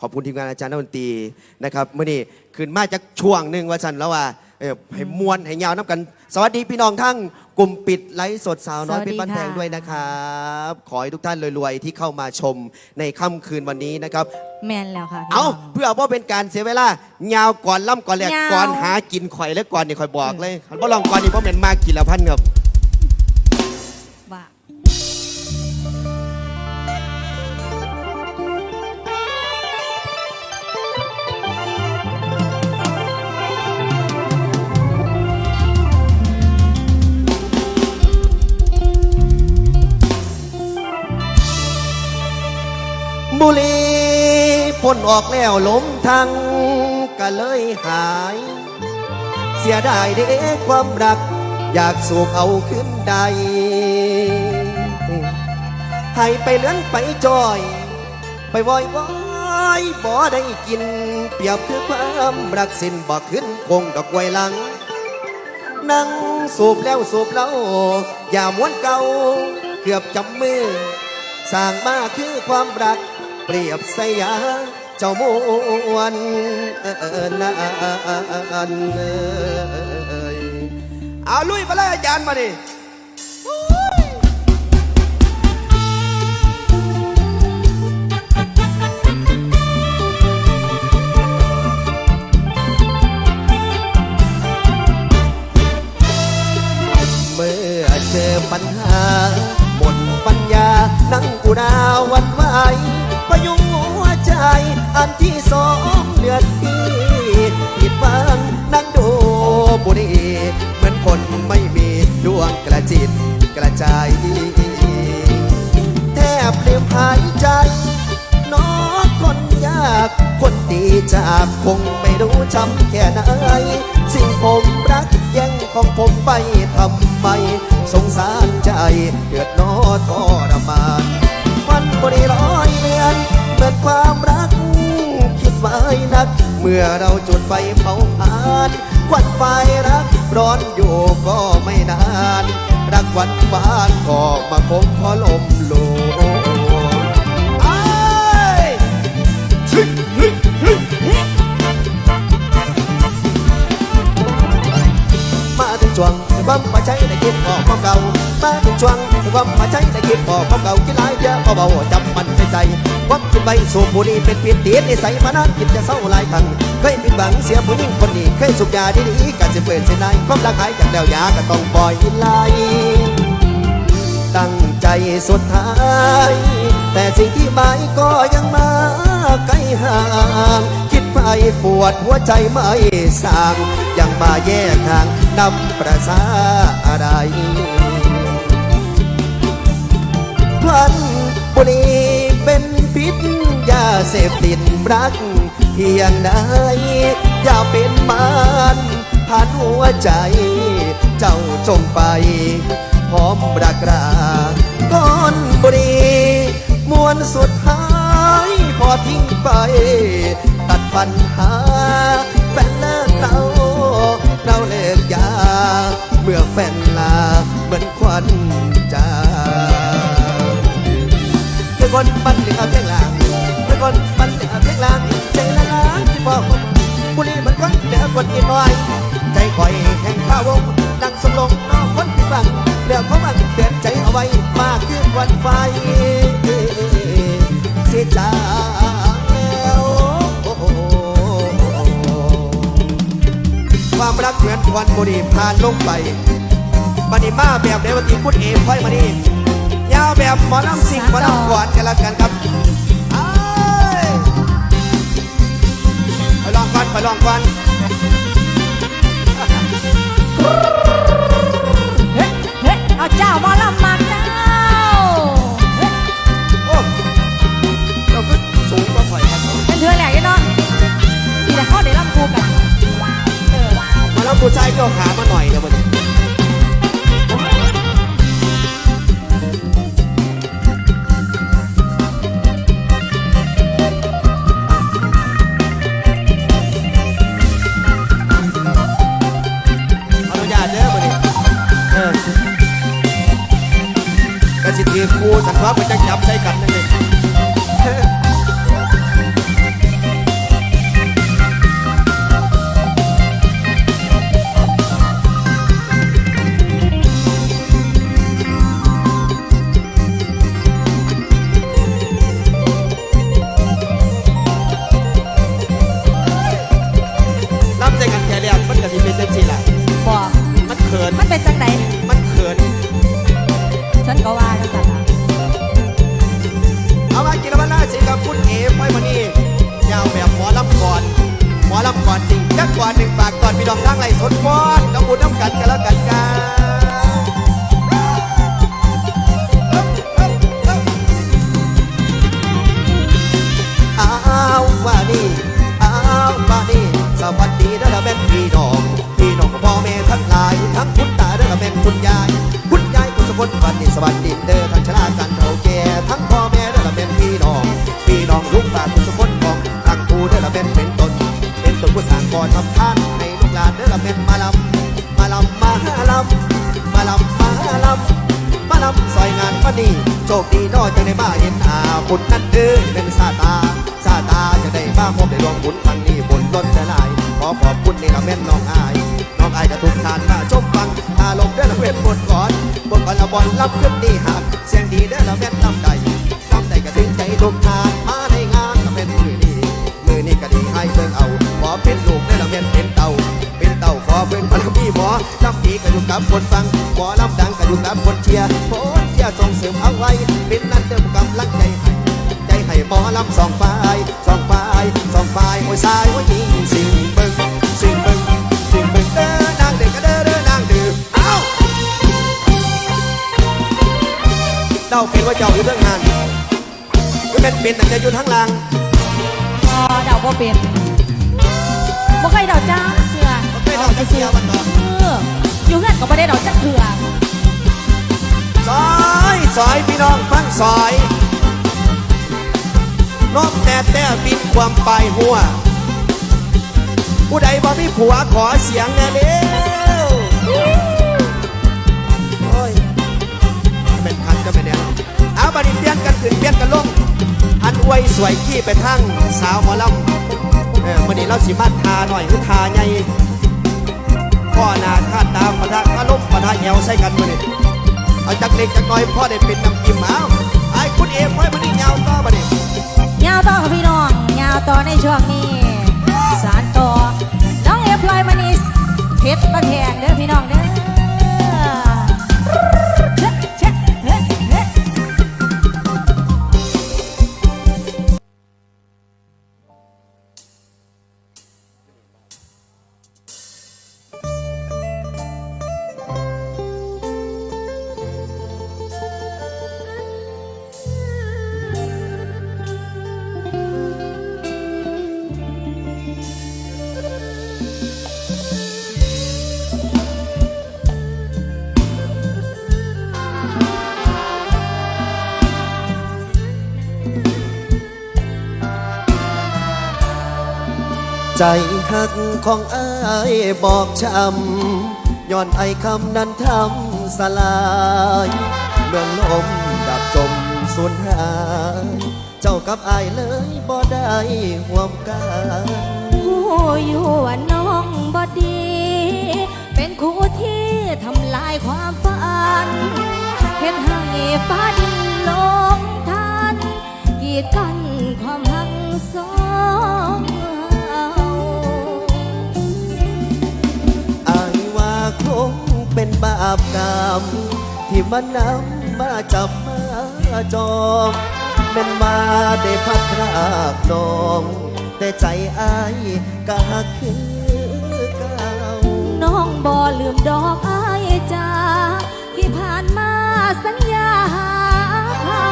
ขอบคุณทีมงานอาจารย์นักดนตรีนะครับเมื่อนี้ขึ้นมาจากช่วงหนึ่งว่าฉันแล้วว่าเออให้มวนให้ยาวน้ำกัน สวัสดีพี่น้องทั้งกลุ่มปิดไลฟ์สดสาวน้อยสวัสเป็ดีนบ้านแพงค่ะด้วยนะครับ ขอให้ทุกท่านรวยๆที่เข้ามาชมในค่ำคืนวันนี้นะครับ แมนแล้วค่ะพี่เอาน้ง เพื่อว่าเป็นการเสียเวลายาวก่อนล่ำก่อนแหลกยาว ก่อนหากินข่อยและก่อนนี่ข่อยบอกเลยคันบ่ลองก่อนนี่เพราะเป็นมากกินละพันครับ บุรีพ่นออกแล้วล้มทั้งก็เลยหาย เสียดายเด้ความรัก อยากสูบเอาขึ้นใดให้ไปเลื่อนไปจอย ไปวอยวอยบ่ได้กิน เปรียบคือความรักสิ้นบ่ขึ้นคงดอกไว้หลัง นั่งสูบแล้วสูบเล่าอย่าม้วนเก่า เกือบจำมือ สร้างมาคือความรัก เปรียบสยาเจ้ามวนเออนะเอยเอาลุยไปเลยอาจารย์มาดิเมเจอปัญหา หมดปัญญา นั่งกูดาวันไหว พยุงหัวใจ อันที่สองเลือดพี่ผิดบังนั่งดูบุรีเหมือนคนไม่มีดวงกระจิตกระจายแทบลืมหายใจน้องคนยากคนดีจากคงไม่รู้จำแค่ไหนสิ่งผมรักแย่งของผมไปทำไม สงสารใจเดือดน้อทรมานวัน เมื่อเราจุดไฟเผาผลาญควันไฟรักร้อนอยู่ก็ไม่นาน รักหวันหวานก็มาคมพอลมโลไอ้ายมาถึงช่วงที่ค วามมาใช้ได้คิดพอความเก่ามาถึงช่วงวามมาใช้ได้คิดพอความเก่าคิดหลายเยอะพอเบาจำมันใส่ใจความคิดใบสูบบุหรี่เป็นเพิษตีนิสัยมานานคิดจะเศร้าหลายครั้งเคยผิดหวังเสียผู้หญิงคนนี้เคยสุกยาดีๆกันสิเปิดเส้นในความรักหายจากแล้วยาก็ต้องปล่อยไหลตั้งใจสุดท้าย แต่สิ่งที่หมายก็ยังมาไกลห่างคิดไปปวดหัวใจไม่สางยังมาแยกทาง นำประสาอะไร พลันบุรีเป็นพิษยาเสพติดรักเพียงใดอย่าเป็นมันผ่านหัวใจ เจ้าจงไป พร้อมรักราก้อนบุรีมวนสุดท้าย พอทิ้งไป ตัดปัญหา แฟนลาเหมือนควันจางคือคนมันเหลือาเพียงลังคือคนมันเหลือาเพียงลังใจละลางที่บอกบุรีมันคนเหลือคนอีกน่อย ใจคอยแห่งข้าวงดังสมลงนอกคนที่บังเหลือเขาบังเตือนใจเอาไว้มากขึ้นวันไฟเสียใจแล้วความรักเหมือนควันบุหรี่ผ่านลงไป บันนี้มาแบบเดวันตีพูดเองค่อยมานี่ยาวแบบหมอลำสิงหมอลำกวาดกันละกันครับเอ้ยไปลองกันไปลองกันเฮ้เฮ้เอาเจ้าหมอลำมาเจ้าเฮ้โอ้เราก็สูงกว่าข่อยครับเป็นเธอแหลกยังเนาะมีแต่ข้อเดี๋ยวลำคูกันเออหมาลำผู้ชายก็ขา อกระสิถือครูสันว่าไปจังจับใส่กันนั่นเลย ว่านี่อ้าวว่านี่สวัสดีเด้อละแม่นพี่น้องพี่น้องของพ่อแม่ทั้งหลายทั้งคุณตาเด้อละแม่นคุณยายคุณยายคุณสกุลวันนี้สวัสดีเด้อทั้งชรากันเท่าแก่ทั้งพ่อแม่เด้อละแม่นพี่น้องพี่น้องลูกตาคุณสกุลของทั้งกูเด้อละแม่นเป็นต้น เป็นต้นผู้สร้างก่อนทำท่านให้ลูกหลานเด้อละแม่นมาลำมาลำมาลำมาลำมาลำมาลำซอยงานวันนี้ คดีเนอยจังได้มาเห็นอาบุญนั่นเด้อเป็นซาตาซาตาจะได้มาพบได้รวมบุญครั้งนี้บุญล้นจะลายขอขอบคุณนี่ละแม่นน้องอาย น้องอายจะทุกทานมาชมฟังอารมณ์เด้ละเวทบบทก่อนบทก่อนละบอลรับขึ้นดีหักเสียงดีเด้ละแม่นลำใดลำใดก็ถึงใจทุกทานมาในงานละแม่นมือนี้มือนี้ก็ดีให้เบิ่งเอาขอเป็นลูกเด้ละแม่นเป็นเต่าเป็นเต่าขอเป็นพลังพี่หมอลำดีก็อยู่กับคนฟังหมอลำดังก็อยู่กับคนเชียร์ คนเชียร์ส่งเสริมเอาไว้เป็นนั่นเดิมกำลังใจให้ ใจให้หมอลำสองฝ่ายสองฝ่ายสองฝ่ายโอ้ยสายโอ้ยยิงสิ่งเบิ่งสิ่งเบิ่งสิ่งเบิ่งเด้อนางเด็กก็เด้อเด้อนางดื้อเอ้าเดาเป็นว่าเจ้าอยู่เรื่องงานก็เป็นเป็นแต่จะอยู่ทั้งหลังพอเดาบ่เป็นบ่เคยเดาจ้าเถื่อบ่เคยเดาจักเทื่อมันบ่เออยู่เงื่อนก็บ่ได้เดาจักเถื่อ ซอยซอยพี่น้องฟังซอยน้องแต่แต่บินความปลายหัว ผู้ใดบ่มีผัวขอเสียงแน่เด้วโอ้ยเป็นคันก็ไม่แน่เอาบัดนี้เปลี่ยนกันขึ้นเปลี่ยนกันลง อันอวยสวยขี้ไปทั้งสาวหมอลำเออมื่อนี้เราสิมาทาหน่อยคือทาใหญ่พ่อหนาคาดตามปะทะคาลมปะทะแยวใส่กันมื่อนี้ เอาจากเล็กจากน้อยพ่อได้เป็นน้ำกิมเอาไอ้คุณเอ็มไว้มันนี่ยาวต่อมาดิยาวต่อพี่น้องยาวต่อในช่วงนี้ สารต่อน้องเอพลอยมานิสเพชรบ้านแพงเด้อพี่น้องเด้อ ใจหักของไอ้ายบอกช้ำย้อนไอคำนั้นทำสลายเมืองลมดับจมสูญหายเจ้ากับไอ้ายเลยบ่ได้ห่วมกันผู้อยู่ว่าน้องบอดี เป็นคู่ที่ทำลายความฝันเห็นให้ฟ้าดินลงทันกีดกันความหักสอง บาปกรรมที่มันนำมาจับมาจองเป็นมาได้พัดรากน้อง แต่ใจอายก็หักคือเก่าน้องบ่ลืมดอกอายจ้าที่ผ่านมาสัญญาเขา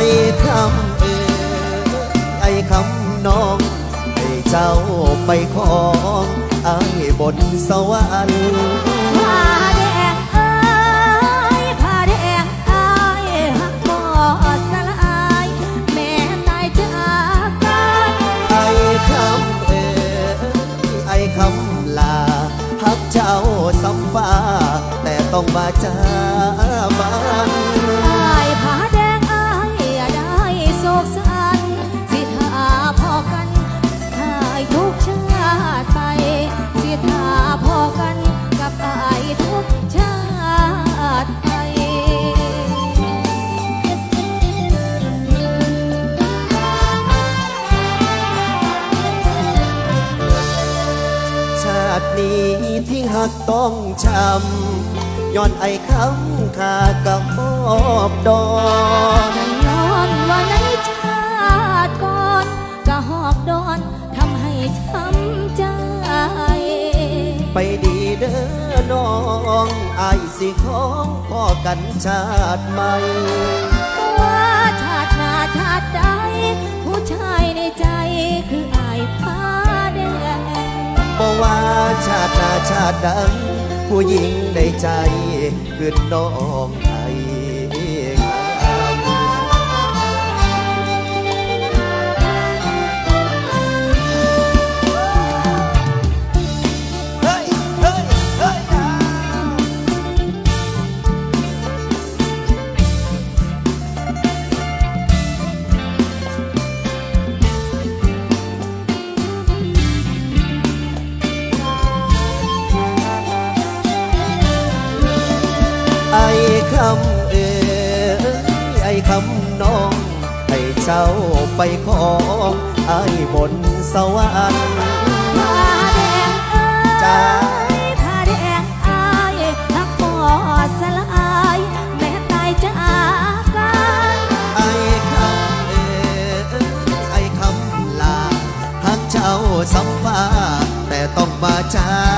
ไอ้คำเออไอ้คำน้องให้เจ้าไปของไอ้บนสวรรค์ผ้าแดงเอ้ยผ้าแดงเอ้ยหักบ่สลายแม่ตายจากกันไอ้คำเอ๋ยไอ้คำลาหักเจ้าต้องมาจ้าบั ตินี้ที่หักต้องช้ำย้อนไอ้คำขากับมอบดอนแต่ย้อนว่าในชาติก่อนก็หอกดอนทำให้ช้ำใจ ไปดีเด้อน้องไอ้ายสิของพ่อกันชาติใหม่ว่าชาติหน้าชาติใดผู้ชายในใจ ว่าชาติหน้าชาติดังผู้หญิงในใจคือน้อง เจ้าไปของไอ้บนสวรรค์ผ้าแดงเอ้จ้ายผ้าแดงอายทักบ่สลาย แม้ตายจากกันไอ้คำเอ๋ยไอ้คำลาหักเจ้าสัมฟ้าแต่ต้องมาจ้าบ้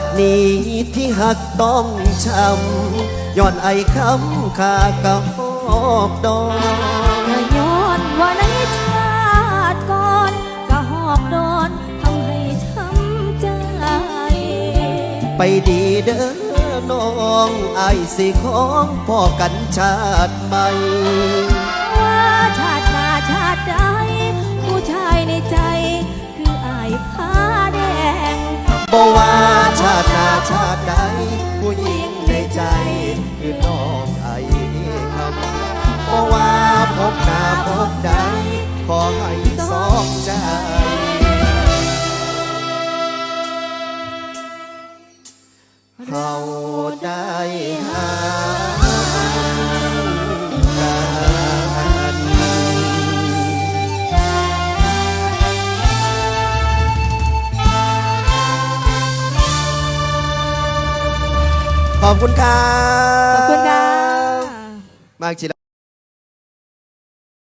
ตินี้ที่หักต้องช้ำย้อนไอ้คำขากับหอบดอกก็ย้อนว่าในชาติก่อนก็หอกโดนทำให้ช้ำใจ ไปดีเด้อน้องไอ้สิของพ่อกันชาติใหม่ว่าชาติหน้าชาติใดผู้ชายในใจ คืออายผ้าแดง บอกว่าชาตินาชาติใดผู้หญิงในใจคือน้องไอ้คำบอกว่าพบหน้าพบใดขอให้สองใจเขา อบคุณครับขอบคุณค่ะ มากจิ